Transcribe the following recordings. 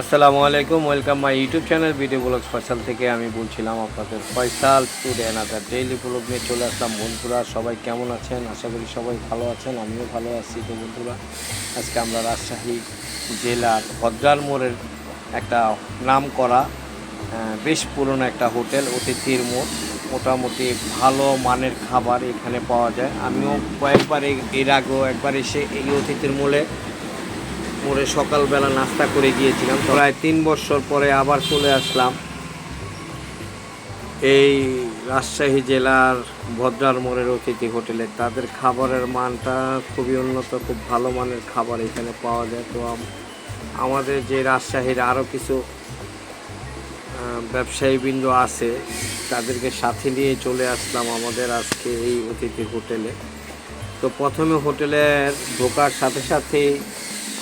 আসসালামু আলাইকুম, welcome my YouTube channel video blog Faisal থেকে আমি বলছিলাম আপনাদের Faisal today another daily blog নিয়ে চলে আসলাম। বন্ধুরা, সবাই কেমন আছেন? আশা করি সবাই ভালো আছেন, আমিও ভালো আছি তো বন্ধুরা। আজকে আমরা রাজশাহী জেলার ভদ্রার মোড়ের একটা নাম করা বেশ পুরনো একটা হোটেল, অতিথির মোড়। মোটামুটি ভালো মানের খাবার এখানে পাওয়া যায়। আমিও কয়েকবার এর আগেও একবার এসে এই অতিথির মোড়ে মোড়ে সকালবেলা নাস্তা করে গিয়েছিলাম। প্রায় তিন বছর পরে আবার চলে আসলাম। এই রাজশাহী জেলার ভদ্রার মোড়ের অতিথি হোটেলে। তাদের খাবারের মানটা খুবই উন্নত, খুব ভালো মানের খাবার এখানে পাওয়া যায়। তো আমাদের যে রাজশাহীর আরও কিছু ব্যবসায়ীবৃন্দ আছে, তাদেরকে সাথে নিয়ে চলে আসলাম আমাদের আজকে এই অতিথি হোটেলে। তো প্রথমে হোটেলের ঢোকার সাথে সাথেই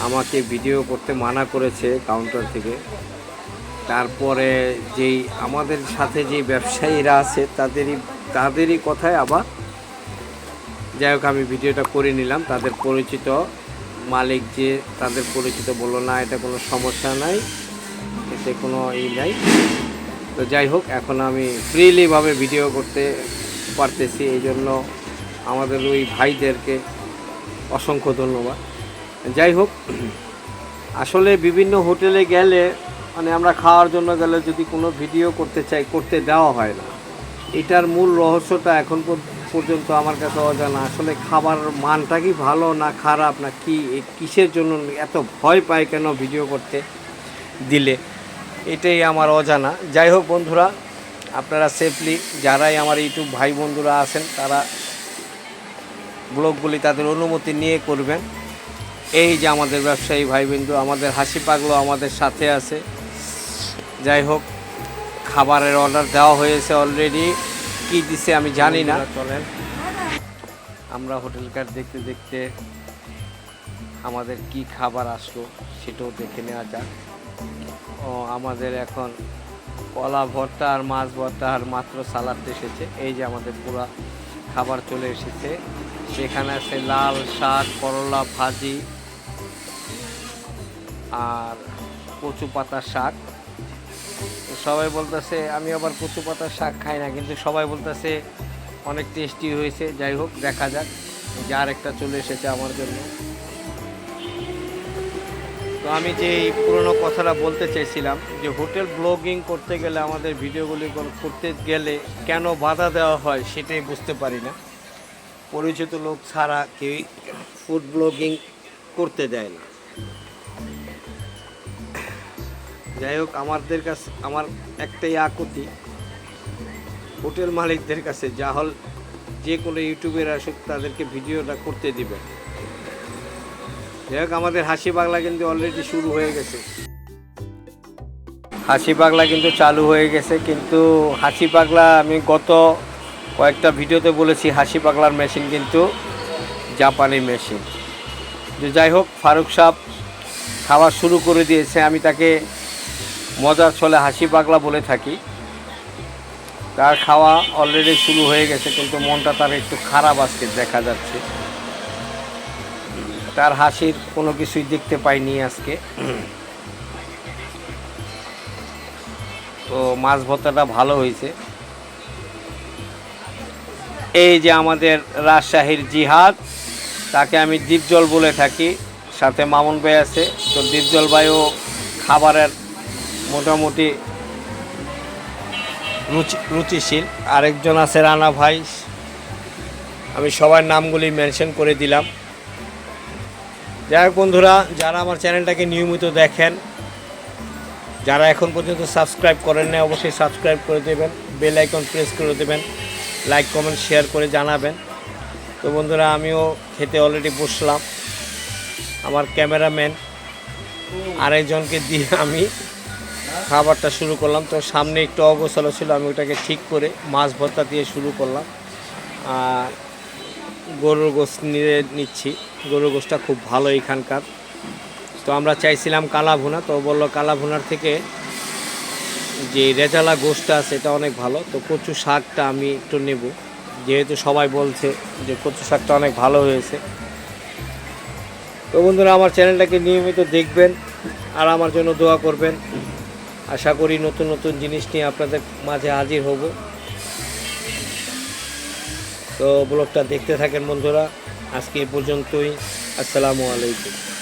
আমাকে ভিডিও করতে মানা করেছে কাউন্টার থেকে। তারপরে যেই আমাদের সাথে যে ব্যবসায়ীরা আছে, তাদেরই তাদেরই কথায় আবার যাই হোক আমি ভিডিওটা করে নিলাম। তাদের পরিচিত মালিক যে, তাদের পরিচিত বলল, না, এটা কোনো সমস্যা নাই, এতে কোনো ই নাই। তো যাই হোক, এখন আমি ফ্রিলিভাবে ভিডিও করতে পারতেছি। এই জন্য আমাদের ওই ভাইদেরকে অসংখ্য ধন্যবাদ। যাই হোক, আসলে বিভিন্ন হোটেলে গেলে মানে আমরা খাওয়ার জন্য গেলে যদি কোনো ভিডিও করতে চাই, করতে দেওয়া হয় না। এটার মূল রহস্যটা এখন পর- পর্যন্ত আমার কাছে অজানা। আসলে খাবার মানটা কি ভালো না খারাপ, না কি কিসের জন্য এত ভয় পায় কেন ভিডিও করতে দিলে? এটাই আমার অজানা। যাই হোক বন্ধুরা, আপনারা সেফলি যারাই আমার ইউটিউব ভাই বন্ধুরা আছেন, তারা ব্লগগুলি তাদের অনুমতি নিয়ে করবেন। এই যে আমাদের ব্যবসায়ী ভাই ভাইবিন্দু আমাদের হাসি পাগলো আমাদের সাথে আছে। যাই হোক খাবারের অর্ডার দেওয়া হয়েছে অলরেডি কি দিছে আমি জানি না। চলেন। আমরা হোটেল কার্ড দেখতে দেখতে আমাদের কি খাবার আসলো সেটাও দেখে নেওয়া যাক। ও আমাদের এখন কলা ভর্তা আর মাছ ভর্তা আর মাত্র সালাদ এসেছে। এই যে আমাদের পুরা খাবার চলে এসেছে। সেখানে আছে লাল শাক করলা ভাজি আর কচু পাতার শাক। সবাই বলতেছে আমি আবার কচু পাতার শাক খাই না। কিন্তু সবাই বলতেছে, অনেক টেস্টি হয়েছে। যাই হোক, দেখা যাক যার একটা চলে এসেছে আমার জন্য। তো আমি যে এই পুরোনো কথাটা বলতে চাইছিলাম, যে হোটেল ব্লগিং করতে গেলে আমাদের ভিডিওগুলি কর- করতে গেলে কেন বাধা দেওয়া হয় সেটাই বুঝতে পারি না। পরিচিত লোক ছাড়া কেউই ফুড ব্লগিং করতে দেয় না। যাই হোক, আমাদের কাছে, আমার একটাই আকুতি হোটেল মালিকদের কাছে যা হল যে কোনো ইউটিউবের আসুক, তাদেরকে ভিডিওটা করতে দিবে যাই হোক, আমাদের হাসি বাংলা কিন্তু অলরেডি শুরু হয়ে গেছে। হাসি পাগলা কিন্তু চালু হয়ে গেছে, কিন্তু হাসি পাগলা আমি গত কয়েকটা ভিডিওতে বলেছি, হাসি পাগলার মেশিন কিন্তু জাপানি মেশিন যাই হোক, ফারুক সাহ খাওয়া শুরু করে দিয়েছে, আমি তাকে মজার ছলে হাসি পাগলা বলে থাকি। তার খাওয়া অলরেডি শুরু হয়ে গেছে, কিন্তু মনটা তার একটু খারাপ আজকে দেখা যাচ্ছে। তার হাসির কোনো কিছুই দেখতে পাইনি আজকে। তো মাছ ভর্তাটা ভালো হয়েছে। এই যে আমাদের রাজশাহীর জিহাদ, তাকে আমি দ্বীপজল বলে থাকি। সাথে মামুন ভাই আছে, তো দ্বীপজল ভাইও খাবারের মোটামুটি রুচি, রুচিশীল। আরেকজন আছে রানা ভাই। আমি সবার নামগুলি মেনশন করে দিলাম। যাই হোক বন্ধুরা, যারা আমার চ্যানেলটাকে নিয়মিত দেখেন, যারা এখন পর্যন্ত সাবস্ক্রাইব করেন না অবশ্যই সাবস্ক্রাইব করে দেবেন, বেল আইকন প্রেস করে দেবেন, লাইক, কমেন্ট, শেয়ার করে জানাবেন। তো বন্ধুরা, আমিও খেতে অলরেডি বসলাম। আমার ক্যামেরাম্যান, আরেকজনকে দিয়ে আমি খাবারটা শুরু করলাম। তো সামনে একটু অগোছালো ছিল, আমি ওটাকে ঠিক করে মাছ ভর্তা দিয়ে শুরু করলাম। আর গরুর গোস্ত নিয়ে নিচ্ছি। গরুর গোস্তটা খুব ভালো এখানকার। তো আমরা চাইছিলাম কালা ভুনা তো বলল কালা ভুনার থেকে যে রেজালা গোস্তটা আছে, এটা অনেক ভালো। তো কচু শাকটা আমি একটু নেব। যেহেতু সবাই বলছে যে কচু শাকটা অনেক ভালো হয়েছে। তো বন্ধুরা, আমার চ্যানেলটাকে নিয়মিত দেখবেন আর আমার জন্য দোয়া করবেন। আশা করি নতুন নতুন জিনিস নিয়ে আপনাদের মাঝে হাজির হব। তো ব্লগটা দেখতে থাকেন বন্ধুরা, আজকে এ পর্যন্তই। আসসালামু আলাইকুম।